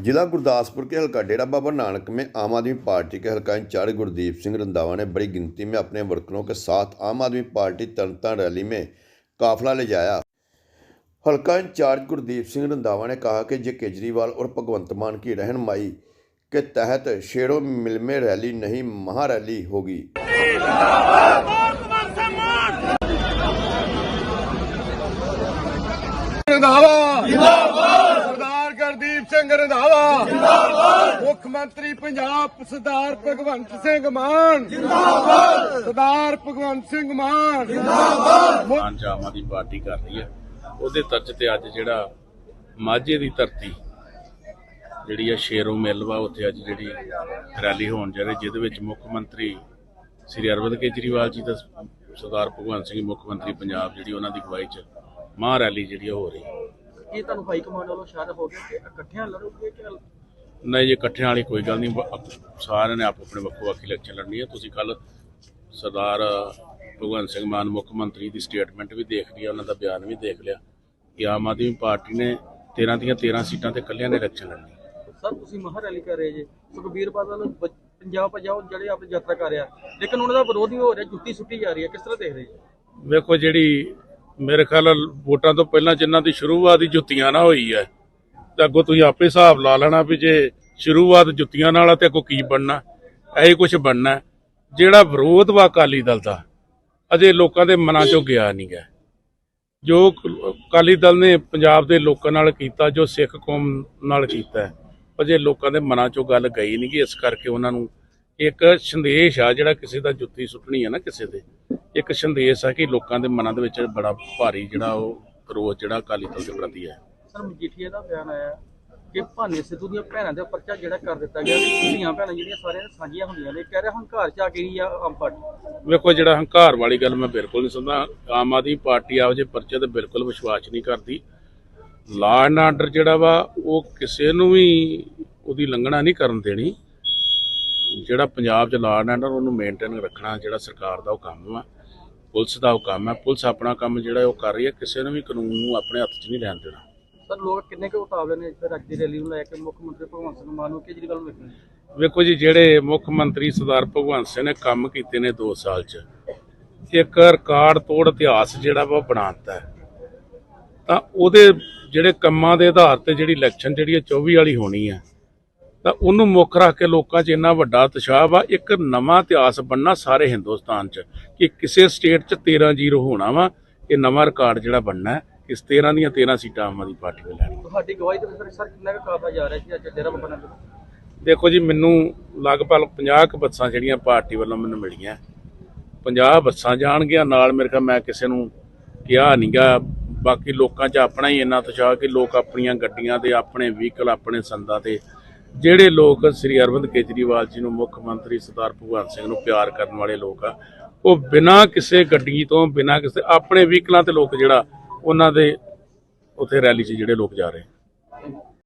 जिला गुरदासपुर के हल्का डेरा बाबा नानक में आम आदमी पार्टी के हल्का इंचार्ज गुरदीप सिंह रंधावा ने बड़ी गिनती में अपने वर्करों के साथ आम आदमी पार्टी तरनतान रैली में काफिला ले जाया। हल्का इंचार्ज गुरदीप सिंह रंधावा ने कहा कि जे केजरीवाल और भगवंत मान की रहनमाई के तहत शेरों मिल में रैली नहीं, महारैली होगी। रंधावा ਸਿੰਘ ਰੰਧਾਵਾ ਜਿੰਦਾਬਾਦ ਮੁੱਖ ਮੰਤਰੀ ਪੰਜਾਬ ਸਰਦਾਰ ਭਗਵੰਤ ਸਿੰਘ ਮਾਨ। ਜਿੰਦਾਬਾਦ ਸਰਦਾਰ ਭਗਵੰਤ ਸਿੰਘ ਮਾਨ। ਮਾਨ ਆਮ ਆਦਮੀ ਪਾਰਟੀ ਕਰ ਰਹੀ ਹੈ। ਉਹਦੇ ਤਰਜ ਤੇ ਅੱਜ ਜਿਹੜਾ ਮਾਝੇ ਦੀ ਧਰਤੀ ਜਿਹੜੀ ਆ ਸ਼ੇਰੋ ਮਿਲ ਵਾ, ਉੱਥੇ ਅੱਜ ਜਿਹੜੀ ਰੈਲੀ ਹੋਣ ਜਾ ਰਹੀ, ਜਿਹਦੇ ਵਿੱਚ ਮੁੱਖ ਮੰਤਰੀ ਸ੍ਰੀ ਅਰਵਿੰਦ ਕੇਜਰੀਵਾਲ ਜੀ ਦਾ ਸਰਦਾਰ ਭਗਵੰਤ ਸਿੰਘ ਮੁੱਖ ਮੰਤਰੀ ਪੰਜਾਬ ਜਿਹੜੀ ਉਹਨਾਂ ਦੀ ਅਗਵਾਈ ਚ ਮਹਾਂ ਰੈਲੀ ਜਿਹੜੀ ਆ ਹੋ ਰਹੀ। ਹੈ ਇਹ ਤੁਹਾਨੂੰ ਹਾਈ ਕਮਾਂਡ ਵੱਲੋਂ ਇਸ਼ਾਰਾ ਹੋ ਗਿਆ ਕਿ ਇਕੱਠਿਆਂ ਲੜੋਗੇ ਕਿ ਨਹੀਂ ਜੇ ਇਕੱਠਿਆਂ ਵਾਲੀ ਕੋਈ ਗੱਲ ਨਹੀਂ ਸਾਰਿਆਂ ਨੇ ਆਪ ਆਪਣੇ ਵੱਖੋ ਵੱਖ ਇਲੈਕਸ਼ਨ ਲੜਨੀ ਹੈ ਤੁਸੀਂ ਕੱਲ ਸਰਦਾਰ ਭਗਵੰਤ ਸਿੰਘ ਮਾਨ ਮੁੱਖ ਮੰਤਰੀ ਦੀ ਸਟੇਟਮੈਂਟ ਵੀ ਦੇਖ ਲਈ ਉਹਨਾਂ ਦਾ ਬਿਆਨ ਵੀ ਦੇਖ ਲਿਆ ਕਿ ਆਮ ਆਦਮੀ ਪਾਰਟੀ ਨੇ 13 ਦੀਆਂ 13 ਸੀਟਾਂ ਤੇ ਇਕੱਲਿਆਂ ਨੇ ਇਲੈਕਸ਼ਨ ਲੜਨੀ। ਸਰ ਤੁਸੀਂ ਮਹਾਂ ਰੈਲੀ ਕਰ ਰਹੇ ਜੇ। ਸੁਖਬੀਰ ਬਾਦਲ ਪੰਜਾਬ ਪੰਜਾਬ ਜਿਹੜੇ ਆਪਣੀ ਯਾਤਰਾ ਕਰ ਰਿਹਾ। ਲੇਕਿਨ ਉਹਨਾਂ ਦਾ ਵਿਰੋਧ ਵੀ ਹੋ ਰਿਹਾ ਜੁੱਤੀ ਸੁੱਟੀ ਜਾ ਰਹੀ ਹੈ। ਕਿਸ ਤਰ੍ਹਾਂ ਦੇਖ ਰਹੇ ਜੀ? ਵੇਖੋ ਜਿਹੜੀ ਮੇਰੇ ਖਿਆਲ ਵੋਟਾਂ ਤੋਂ ਪਹਿਲਾਂ ਜਿਨ੍ਹਾਂ ਦੀ ਸ਼ੁਰੂਆਤ ਹੀ ਜੁੱਤੀਆਂ ਨਾਲ ਹੋਈ ਹੈ, ਤੇ ਅੱਗੋਂ ਤੁਸੀਂ ਆਪੇ ਹਿਸਾਬ ਲਾ ਲੈਣਾ ਵੀ ਜੇ ਸ਼ੁਰੂਆਤ ਜੁੱਤੀਆਂ ਨਾਲ ਆ ਤੇ ਅੱਗੋਂ ਕੀ ਬਣਨਾ, ਇਹੀ ਕੁਝ ਬਣਨਾ ਜਿਹੜਾ ਵਿਰੋਧ ਵਾ ਅਕਾਲੀ ਦਲ ਦਾ, ਅਜੇ ਲੋਕਾਂ ਦੇ ਮਨਾਂ ਚੋਂ ਗਿਆ ਨਹੀਂ ਗਾ ਜੋ ਅਕਾਲੀ ਦਲ ਨੇ ਪੰਜਾਬ ਦੇ ਲੋਕਾਂ ਨਾਲ ਕੀਤਾ, ਜੋ ਸਿੱਖ ਕੌਮ ਨਾਲ ਕੀਤਾ ਅਜੇ ਲੋਕਾਂ ਦੇ ਮਨਾਂ ਚੋਂ ਗੱਲ ਗਈ ਨਹੀਂ ਗੀ ਇਸ ਕਰਕੇ ਉਹਨਾਂ ਨੂੰ ਇੱਕ ਸੰਦੇਸ਼ ਆ ਜਿਹੜਾ ਕਿਸੇ ਦਾ ਜੁੱਤੀ ਸੁੱਟਣੀ ਹੈ ਨਾ ਕਿਸੇ ਦੇ। ਇੱਕ ਸੰਦੇਸ਼ ਆ ਕਿ ਲੋਕਾਂ ਦੇ ਮਨਾਂ ਦੇ ਵਿੱਚ ਬੜਾ ਭਾਰੀ ਜਿਹੜਾ ਉਹ ਰੋਸ ਜਿਹੜਾ ਅਕਾਲੀ ਦਲ ਦੇ ਪ੍ਰਤੀ ਹੈ। ਸਰ ਮਜੀਠੀਆ ਦਾ ਬਿਆਨ ਆਇਆ ਕਿ ਭਾਨੇ ਸਿੱਧੂ ਦੀਆਂ ਭੈਣਾਂ ਦੇ ਪਰਚਾ ਜਿਹੜਾ ਕਰ ਦਿੱਤਾ ਗਿਆ ਧੀਆਂ ਭੈਣਾਂ ਜਿਹੜੀਆਂ ਸਾਰਿਆਂ ਸਾਂਝੀਆਂ ਹੁੰਦੀਆਂ ਨੇ ਕਹਿ ਰਿਹਾ ਹੰਕਾਰ ਚ ਆ ਗਈ ਆ ਆਮ ਪਾਰਟੀ। ਵੇਖੋ ਜਿਹੜਾ ਹੰਕਾਰ ਵਾਲੀ ਗੱਲ ਮੈਂ ਬਿਲਕੁਲ ਨਹੀਂ ਸਮਝਦਾ ਆਮ ਆਦਮੀ ਪਾਰਟੀ ਆਪ ਜੇ ਪਰਚੇ ਤੇ ਬਿਲਕੁਲ ਵਿਸ਼ਵਾਸ ਨਹੀਂ ਕਰਦੀ। ਲਾਅ ਐਂਡ ਆਰਡਰ ਜਿਹੜਾ ਵਾ ਉਹ ਕਿਸੇ ਨੂੰ ਵੀ ਉਹਦੀ ਲੰਘਣਾ ਨਹੀਂ ਕਰਨ ਦੇਣੀ। ਜਿਹੜਾ ਪੰਜਾਬ 'ਚ ਲਾਅ ਐਂਡ ਆਰਡਰ ਉਹਨੂੰ ਮੇਨਟੇਨ ਰੱਖਣਾ ਜਿਹੜਾ ਸਰਕਾਰ ਦਾ ਉਹ ਕੰਮ ਆ ਪੁਲਿਸ ਦਾ ਉਹ ਕੰਮ ਹੈ। ਪੁਲਿਸ ਆਪਣਾ ਕੰਮ ਜਿਹੜਾ ਉਹ ਕਰ ਰਹੀ ਹੈ। ਕਿਸੇ ਨੂੰ ਵੀ ਕਾਨੂੰਨ ਨੂੰ ਆਪਣੇ ਹੱਥ 'ਚ ਨਹੀਂ ਲੈਣ ਦੇਣਾ। ਸਰ ਲੋਕ ਕਿੰਨੇ ਕੁ ਉਤਾਵਲੇ ਨੇ ਇਸ ਅੱਜ ਦੀ ਰੈਲੀ ਨੂੰ ਲੈ ਕੇ? ਮੁੱਖ ਮੰਤਰੀ ਭਗਵੰਤ ਸਿੰਘ ਮਾਨ ਨੂੰ ਕੇਜਰੀਵਾਲ ਨੂੰ ਵੇਖਣ? ਵੇਖੋ ਜੀ ਜਿਹੜੇ ਮੁੱਖ ਮੰਤਰੀ ਸਰਦਾਰ ਭਗਵੰਤ ਸਿੰਘ ਨੇ ਕੰਮ ਕੀਤੇ ਨੇ 2 ਸਾਲ 'ਚ ਇੱਕ ਰਿਕਾਰਡ ਤੋੜ ਇਤਿਹਾਸ ਜਿਹੜਾ ਵਾ ਉਹ ਬਣਾਤਾ ਹੈ। ਤਾਂ ਉਹਦੇ ਜਿਹੜੇ ਕੰਮਾਂ ਦੇ ਆਧਾਰ ਤੇ ਜਿਹੜੀ ਇਲੈਕਸ਼ਨ ਜਿਹੜੀ ਹੈ 24 ਵਾਲੀ ਹੋਣੀ ਹੈ। ਤਾਂ ਉਹਨੂੰ ਮੁੱਖ ਰੱਖ ਕੇ ਲੋਕਾਂ 'ਚ ਇੰਨਾ ਵੱਡਾ ਉਤਸ਼ਾਹ ਵਾ ਇੱਕ ਨਵਾਂ ਇਤਿਹਾਸ ਬਣਨਾ ਸਾਰੇ ਹਿੰਦੁਸਤਾਨ 'ਚ ਕਿ ਕਿਸੇ ਸਟੇਟ 'ਚ 13 ਜ਼ੀਰੋ ਹੋਣਾ ਵਾ ਇਹ ਨਵਾਂ ਰਿਕਾਰਡ ਜਿਹੜਾ ਬਣਨਾ ਹੈ ਇਸ 13 ਦੀਆਂ 13 ਸੀਟਾਂ ਆਮ ਆਦਮੀ ਪਾਰਟੀ ਨੇ ਲੈਣੀਆਂ। ਤੁਹਾਡੀ ਗਵਾਹੀ ਦੇ ਵਿੱਚ ਸਰ ਕਿੰਨਾ ਕੁ ਕਾਫਾ ਜਾ ਰਿਹਾ ਜੀ ਅੱਜ ਡੇਰਾ ਬਾਬਾ ਨਾਨਕ ਦੇਖੋ ਜੀ ਮੈਨੂੰ ਲਗਭਗ 50 ਕੁ ਬੱਸਾਂ ਜਿਹੜੀਆਂ ਪਾਰਟੀ ਵੱਲੋਂ ਮੈਨੂੰ ਮਿਲੀਆਂ 50 ਬੱਸਾਂ ਜਾਣਗੀਆਂ ਨਾਲ ਮੇਰੇ ਖਿਆਲ ਮੈਂ ਕਿਸੇ ਨੂੰ ਕਿਹਾ ਨਹੀਂਗਾ ਬਾਕੀ ਲੋਕਾਂ 'ਚ ਆਪਣਾ ਹੀ ਇੰਨਾ ਉਤਸ਼ਾਹ ਕਿ ਲੋਕ ਆਪਣੀਆਂ ਗੱਡੀਆਂ ਦੇ ਆਪਣੇ ਵਹੀਕਲ ਆਪਣੇ ਸੰਦਾਂ ਤੇ ਜਿਹੜੇ ਲੋਕ ਸ੍ਰੀ ਅਰਵਿੰਦ ਕੇਜਰੀਵਾਲ ਜੀ ਨੂੰ ਮੁੱਖ ਮੰਤਰੀ ਸਰਦਾਰ ਭਗਵੰਤ ਸਿੰਘ ਨੂੰ ਪਿਆਰ ਕਰਨ ਵਾਲੇ ਲੋਕ ਆ, ਉਹ ਬਿਨਾਂ ਕਿਸੇ ਗੱਡੀ ਤੋਂ, ਬਿਨਾਂ ਕਿਸੇ, ਆਪਣੇ ਵਹੀਕਲਾਂ ਤੇ ਲੋਕ ਜਿਹੜਾ, ਉਹਨਾਂ ਦੇ ਉੱਥੇ ਰੈਲੀ 'ਚ ਜਿਹੜੇ ਲੋਕ ਜਾ ਰਹੇ।